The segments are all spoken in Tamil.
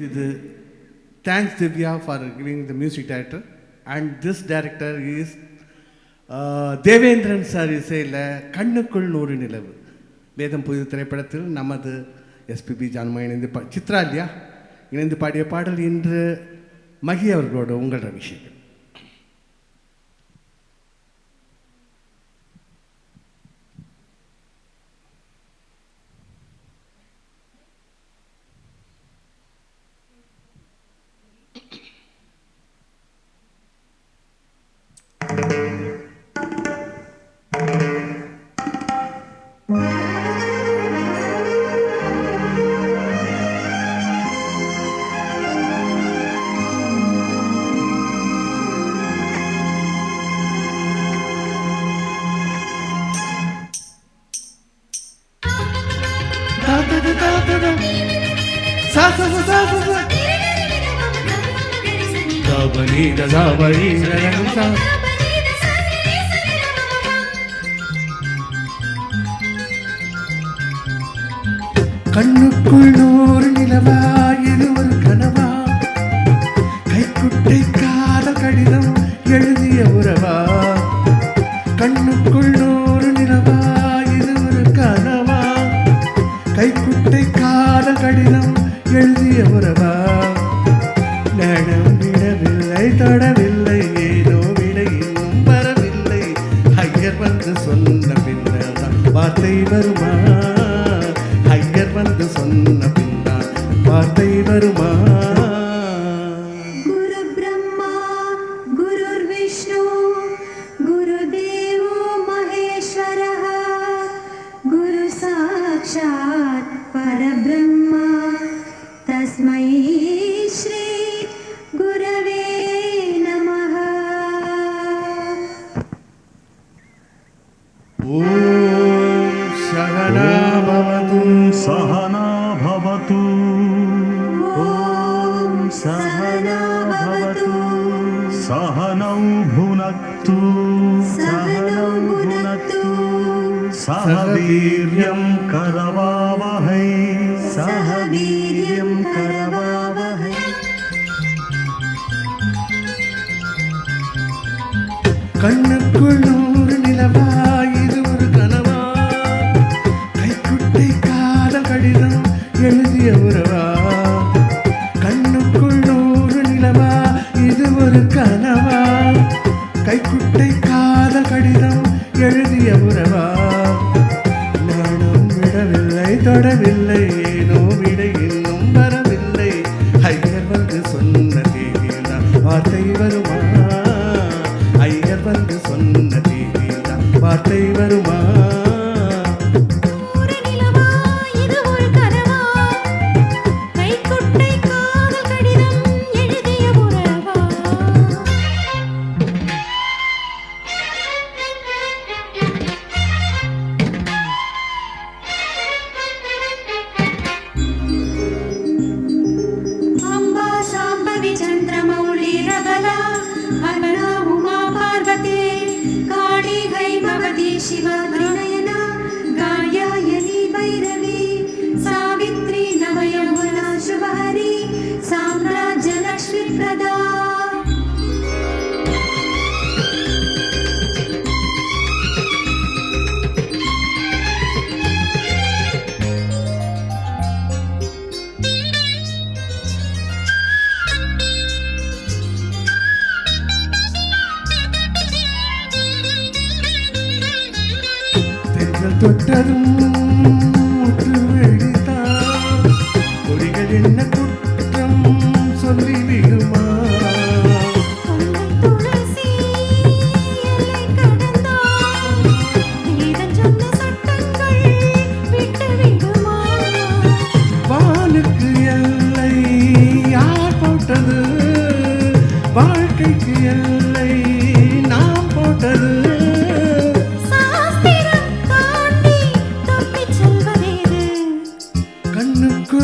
இது thanks Divya for giving the music director and this director is Devendran sir இசையில் கண்ணுக்குள் நூறு நிலவு. வேதம் புது திரைப்படத்தில் நமது எஸ்பிபி ஜான்மா இணைந்து பா சித்ரா இல்லையா? இணைந்து பாடிய பாடல் இன்று மகி அவர்களோட உங்களோட விஷயங்கள் சா சா சா சா சா சா தாபனி தாபனி ரகம் சா கண்ணுக்குள் நூறு நிலவா இது ஒரு கனவா? கைக்குட்டை கால கடிதம் எழுதிய உறவா? கண்ணுக்குள் நூறு நிலவா இது ஒரு கனவா? கைக்குட்டை கடிதம் எழுதிய உறவா நடம் விடவில்லை தொடவில்லை ஏதோ விட இன்னும் வரவில்லை. ஐயர் வந்து சொன்ன பின்னதான் வார்த்தை வருமா? ஐயர் வந்து சொன்ன பின்னால் வார்த்தை வருமா? सहना भवतु सहनौ भुनक्तु सहनौ भुनक्तु सह वीर्यं करवावहै सह वीर्यं करवावहै கண்ணுக்குள் எழுதிய உறவா? நானும் விடவில்லை தொடவில்லை. தென்றல் தொட்டதும் முற்று வெடித்தான். கொடிகள் என்ன குற்றம் சொல்லிவிடுமா?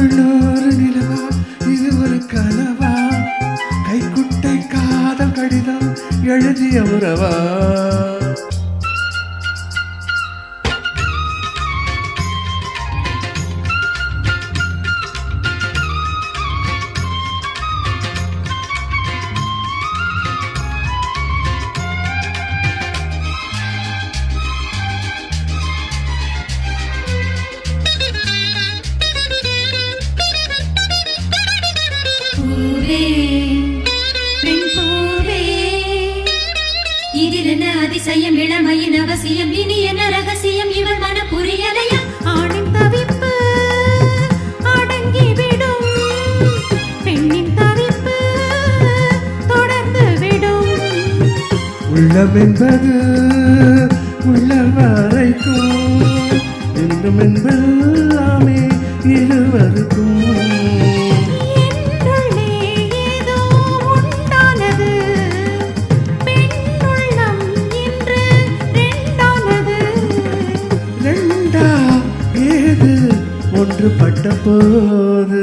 கண்ணுக்குள் நிலவா இது ஒரு கனவா? கைக்குட்டை காதல் கடிதம் எழுதிய உறவா? இதில் என்ன அதிசயம் இளமையின் அவசியம்? இனி என்ன ரகசியம்? இவன் மன புரியலையா ஆணின் தவிப்பு அடங்கிவிடும். பெண்ணின் தவிப்பு தொடர்ந்து விடும் உள்ளம் என்பது உள்ள வரைக்கும் என்றும் என்பது என்பெல்லாமே இருவருக்கும். பட்ட போது